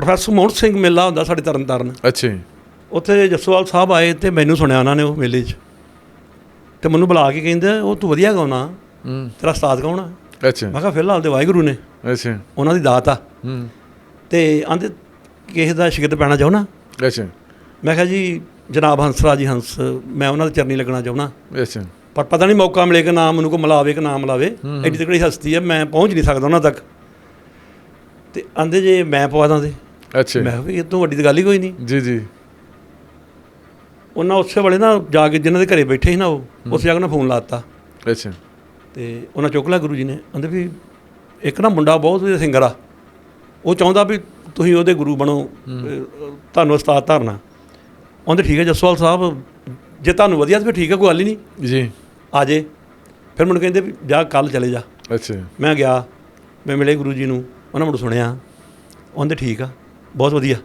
Professor Mohan Singh ਮੇਲਾ ਹੁੰਦਾ ਸਾਡੇ ਤਰਨਤਾਰਨ। ਅੱਛਾ ਜੀ। ਉੱਥੇ ਜੱਸੋਵਾਲ ਸਾਹਿਬ ਆਏ ਤੇ ਮੈਨੂੰ ਸੁਣਿਆ ਉਹਨਾਂ ਨੇ ਉਹ ਮੇਲੇ 'ਚ। ਤੇ ਮੈਨੂੰ ਬੁਲਾ ਕੇ ਕਹਿੰਦੇ ਉਹ ਤੂੰ ਵਧੀਆ ਗਾਉਣਾ। ਹੂੰ। ਤੇਰਾ ਉਸਤਾਦ ਕੌਣ ਆ? ਅੱਛਾ। ਮੈਂ ਕਿਹਾ ਫਿਲਹਾਲ ਤੇ ਵਾਹਿਗੁਰੂ ਨੇ। ਅੱਛਾ। ਉਹਨਾਂ ਦੀ ਦਾਤ ਆ। ਹੂੰ। ਤੇ ਆਂਦੇ ਕਿਸੇ ਦਾ ਸ਼ਿਕਤ ਪੈਣਾ ਚਾਹੁੰਨਾ ਅੱਛਾ। ਮੈਂ ਕਿਹਾ ਜੀ ਜਨਾਬ ਹੰਸਰਾਜ ਜੀ ਹੰਸ ਮੈਂ ਉਹਨਾਂ ਦੇ ਚਰਨੀ ਲੱਗਣਾ ਚਾਹੁੰਦਾ ਅੱਛਾ। ਪਰ ਪਤਾ ਨਹੀਂ ਮੌਕਾ ਮਿਲੇ ਕਿ ਨਾਮ ਮੈਨੂੰ ਕੋ ਮਿਲਾਵੇ ਕਿ ਨਾ ਮਿਲਾਵੇ। ਐਡੀ ਤਕੜੀ ਹਸਤੀ ਹੈ ਮੈਂ ਪਹੁੰਚ ਨਹੀਂ ਸਕਦਾ ਉਹਨਾਂ ਤੱਕ। ਤੇ ਆਂਦੇ ਜੇ ਮੈਂ ਪਵਾ ਦਾਂ ਤੇ? ਅੱਛਾ। ਮੈਂ ਕਿਹਾ ਵੀ ਇਹ ਤੋਂ ਵੱਡੀ ਤਾਂ ਗੱਲ ਹੀ ਕੋਈ ਨਹੀਂ। ਜੀ ਜੀ। ਉਹਨਾਂ ਉਸੇ ਵੇਲੇ ਨਾ ਜਾ ਕੇ ਜਿਨ੍ਹਾਂ ਦੇ ਘਰੇ ਬੈਠੇ ਸੀ ਨਾ ਉਹ ਉਸ ਜਾ ਕੇ ਨਾ ਫੋਨ ਲਾਤਾ। ਅੱਛਾ। ਤੇ ਉਹਨਾਂ ਚੁੱਕ ਲਿਆ ਗੁਰੂ ਜੀ ਨੇ। ਕਹਿੰਦੇ ਵੀ ਇੱਕ ਨਾ ਮੁੰਡਾ ਬਹੁਤ ਵਧੀਆ ਸਿੰਗਰ ਆ। ਉਹ ਚਾਹੁੰਦਾ ਵੀ ਤੁਸੀਂ ਉਹਦੇ ਗੁਰੂ ਬਣੋ। ਤੁਹਾਨੂੰ ਉਸਤਾਦ ਧਾਰਨਾ। ਉਹਦੇ ਠੀਕ ਹੈ ਜਸਵਾਲ ਸਾਹਿਬ ਜੇ ਤੁਹਾਨੂੰ ਵਧੀਆ ਤਾਂ ਫਿਰ ਠੀਕ ਹੈ ਕੋਈ ਗੱਲ ਹੀ ਨਹੀਂ। ਜੀ। ਆ ਜੇ। ਫਿਰ ਮੈਨੂੰ ਕਹਿੰਦੇ ਵੀ ਜਾ ਕੱਲ ਚਲੇ ਜਾ। ਅੱਛਾ। ਮੈਂ ਗਿਆ। ਮੈਂ ਮਿਲੇ ਗੁਰੂ ਜੀ ਨੂੰ। ਉਹਨਾਂ ਮੈਨੂੰ ਸੁਣਿਆ। ਉਹਦੇ ਠੀਕ ਆ। ਬਹੁਤ ਵਧੀਆ।